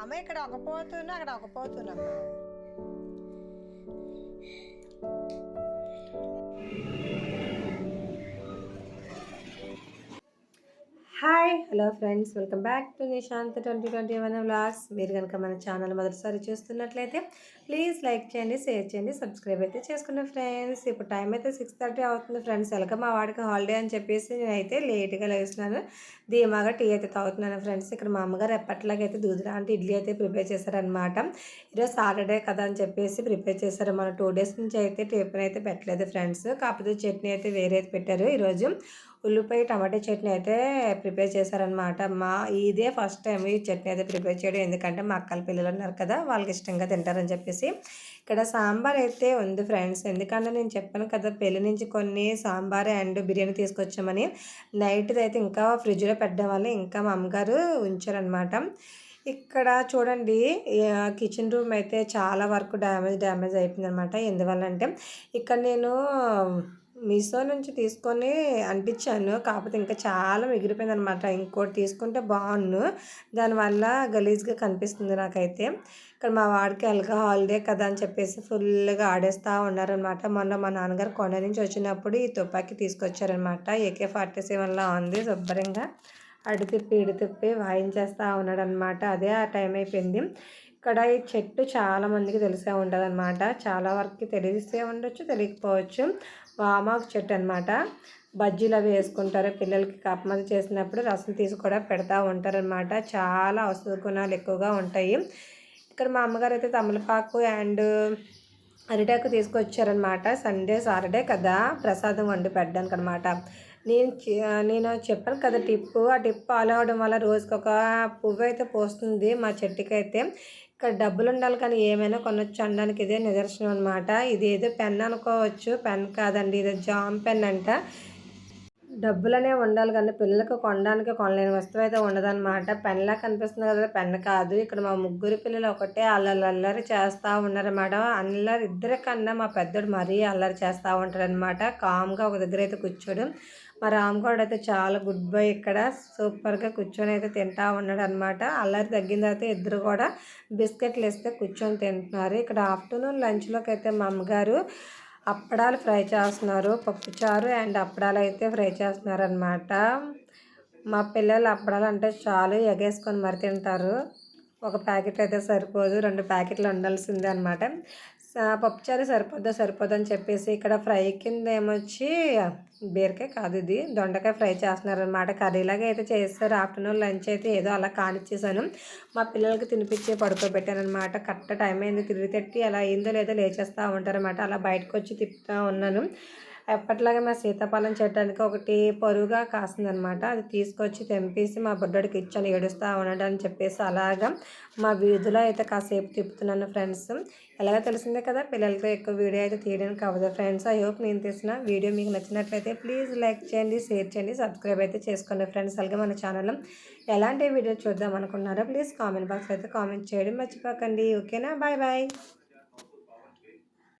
అమ్మ ఇక్కడ ఒక పోతున్నా అక్కడ ఒక hi hello friends. Welcome back to Nishant twenty twenty one vlogs. మీరు కనుక మన ఛానల్ మొదటిసారి చూస్తున్నట్లయితే ప్లీజ్ లైక్ చేయండి షేర్ చేయండి సబ్స్క్రైబ్ అయితే చేసుకున్న ఫ్రెండ్స్. ఇప్పుడు టైం అయితే సిక్స్ థర్టీ అవుతుంది ఫ్రెండ్స్. ఎలాగ మా వాడికి హాలిడే అని చెప్పేసి నేనైతే లేట్గా లేస్తున్నాను. ధీమాగా టీ అయితే తాగుతున్నాను ఫ్రెండ్స్. ఇక్కడ మా అమ్మగారు ఎప్పట్లాగైతే దూదురా అంటే ఇడ్లీ అయితే ప్రిపేర్ చేశారనమాట ఈరోజు సాటర్డే కదా అని చెప్పేసి ప్రిపేర్ చేశారు. మన టూ డేస్ నుంచి అయితే టిఫిన్ అయితే పెట్టలేదు ఫ్రెండ్స్. కాకపోతే చట్నీ అయితే వేరే అయితే పెట్టారు. ఈరోజు ఉల్లిపాయ టమాటా చట్నీ అయితే ప్రిపేర్ చేశారనమాట మా ఇదే ఫస్ట్ టైం ఈ చట్నీ అయితే ప్రిపేర్ చేయడం. ఎందుకంటే మా అక్కల పిల్లలు ఉన్నారు కదా వాళ్ళకి ఇష్టంగా తింటారని చెప్పేసి. ఇక్కడ సాంబార్ అయితే ఉంది ఫ్రెండ్స్. ఎందుకంటే నేను చెప్పాను కదా పెళ్ళి నుంచి కొన్ని సాంబార్ అండ్ బిర్యానీ తీసుకొచ్చామని. నైట్ అయితే ఇంకా ఫ్రిడ్జ్లో పెట్టడం వల్ల ఇంకా మా అమ్మగారు ఉంచారనమాట ఇక్కడ చూడండి కిచెన్ రూమ్ అయితే చాలా వరకు డ్యామేజ్ డ్యామేజ్ అయిపోయింది అనమాట ఎందువల్ల అంటే ఇక్కడ నేను మీషో నుంచి తీసుకొని అంటించాను. కాకపోతే ఇంకా చాలా మిగిలిపోయింది అనమాట ఇంకోటి తీసుకుంటే బాగుండు. దానివల్ల గలీజ్గా కనిపిస్తుంది నాకైతే. ఇక్కడ మా వాడికి ఎలాగ హాలిడే కదా అని చెప్పేసి ఫుల్గా ఆడేస్తూ ఉన్నారనమాట మొన్న మా నాన్నగారు కొండ నుంచి వచ్చినప్పుడు ఈ తుపాకీ తీసుకొచ్చారనమాట ఏకే ఫార్టీ సెవెన్లో ఉంది శుభ్రంగా. అడు తిప్పి ఇడు తిప్పి వాయించేస్తూ ఉన్నాడనమాట అదే ఆ టైం అయిపోయింది. ఇక్కడ ఈ చెట్టు చాలామందికి తెలిసే ఉంటుంది అనమాట చాలా వరకు తెలిసే ఉండొచ్చు తెలియకపోవచ్చు. వామాకు చెట్టు అనమాట బజ్జీలు అవి వేసుకుంటారు. పిల్లలకి కప్పమది చేసినప్పుడు రసం తీసి కూడా పెడతా ఉంటారనమాట చాలా ఔషధ గుణాలు ఎక్కువగా ఉంటాయి. ఇక్కడ మా అమ్మగారు అయితే తమలపాకు అండ్ అరిటాకు తీసుకొచ్చారనమాట సండే సాటర్డే కదా ప్రసాదం వండి పెట్టడానికి అనమాట నేను నేను చెప్పాను కదా టిప్పు ఆ టిప్ ఫాలో అవడం వల్ల రోజుకి ఒక పువ్వు అయితే పోస్తుంది మా చెట్టుకి అయితే ఇక్కడ డబ్బులు ఉండాలి కానీ ఏమైనా కొనొచ్చు అనడానికి ఇదే నిదర్శనం అనమాట ఇది ఏదో పెన్ అనుకోవచ్చు. పెన్ కాదండి ఇది జామ్ పెన్ అంట. డబ్బులనే ఉండాలి కానీ పిల్లలకు కొనడానికి కొనలేని వస్తువు అయితే ఉండదన్నమాట. పెన్లా కనిపిస్తుంది కదా పెన్ కాదు. ఇక్కడ మా ముగ్గురు పిల్లలు ఒకటే అల్లరి అల్లరి చేస్తూ ఉన్నారన్నమాట అల్లరి ఇద్దరి కన్నా మా పెద్దోడు మరీ అల్లరి చేస్తూ ఉంటారనమాట కామ్గా ఒక దగ్గర అయితే కూర్చోడు. మా రామ్గౌడ్ అయితే చాలా గుడ్ బై ఇక్కడ. సూపర్గా కూర్చొని అయితే తింటా ఉన్నాడు అనమాట అల్లరి తగ్గిన తర్వాత ఇద్దరు కూడా బిస్కెట్లు వేస్తే కూర్చొని తింటున్నారు. ఇక్కడ ఆఫ్టర్నూన్ లంచ్లోకి అయితే మా అమ్మగారు అప్పడాలు ఫ్రై చేస్తున్నారు పప్పుచారు అండ్ అప్పడాలు అయితే ఫ్రై చేస్తున్నారు అనమాట మా పిల్లలు అప్పడాలు అంటే చాలు ఎగేసుకొని మరి తింటారు. ఒక ప్యాకెట్ అయితే సరిపోదు రెండు ప్యాకెట్లు ఉండాల్సిందే అనమాట పప్పుచారు సరిపోద్దా అని చెప్పేసి ఇక్కడ ఫ్రై కింద ఏమొచ్చి బీరకాయ కాదు ఇది దొండకాయ ఫ్రై చేస్తున్నారనమాట కర్రీలాగా అయితే చేస్తారు. ఆఫ్టర్నూన్ లంచ్ అయితే ఏదో అలా కానిచ్చేసాను. మా పిల్లలకి తినిపించి పడుకోబెట్టానమాట కరెక్ట్ టైం అయింది. తిరిగి తట్టి అలా అయిందో లేదో లేచేస్తూ ఉంటారనమాట అలా బయటకు వచ్చి తిప్పుతూ ఉన్నాను. ఎప్పటిలాగే మా సీతాఫలం చెట్టానికి ఒకటి పొరుగుగా కాసిందనమాట. అది తీసుకొచ్చి తెంపేసి మా బుడ్డడికి ఇచ్చాను ఏడుస్తూ ఉన్నాడు అని చెప్పేసి అలాగా మా వీధిలో అయితే కాసేపు తిప్పుతున్నాను ఫ్రెండ్స్. ఎలాగో తెలిసిందే కదా పిల్లలతో ఎక్కువ వీడియో అయితే తీయడానికి అవ్వదు ఫ్రెండ్స్. ఐ హోప్ నేను తీసిన వీడియో మీకు నచ్చినట్లయితే ప్లీజ్ లైక్ చేయండి షేర్ చేయండి సబ్స్క్రైబ్ అయితే చేసుకోండి ఫ్రెండ్స్. అలాగే మన ఛానల్లో ఎలాంటి వీడియో చూద్దాం అనుకున్నారో ప్లీజ్ కామెంట్ బాక్స్ అయితే కామెంట్ చేయడం. మర్చిపోకండి. ఓకేనా? Bye bye.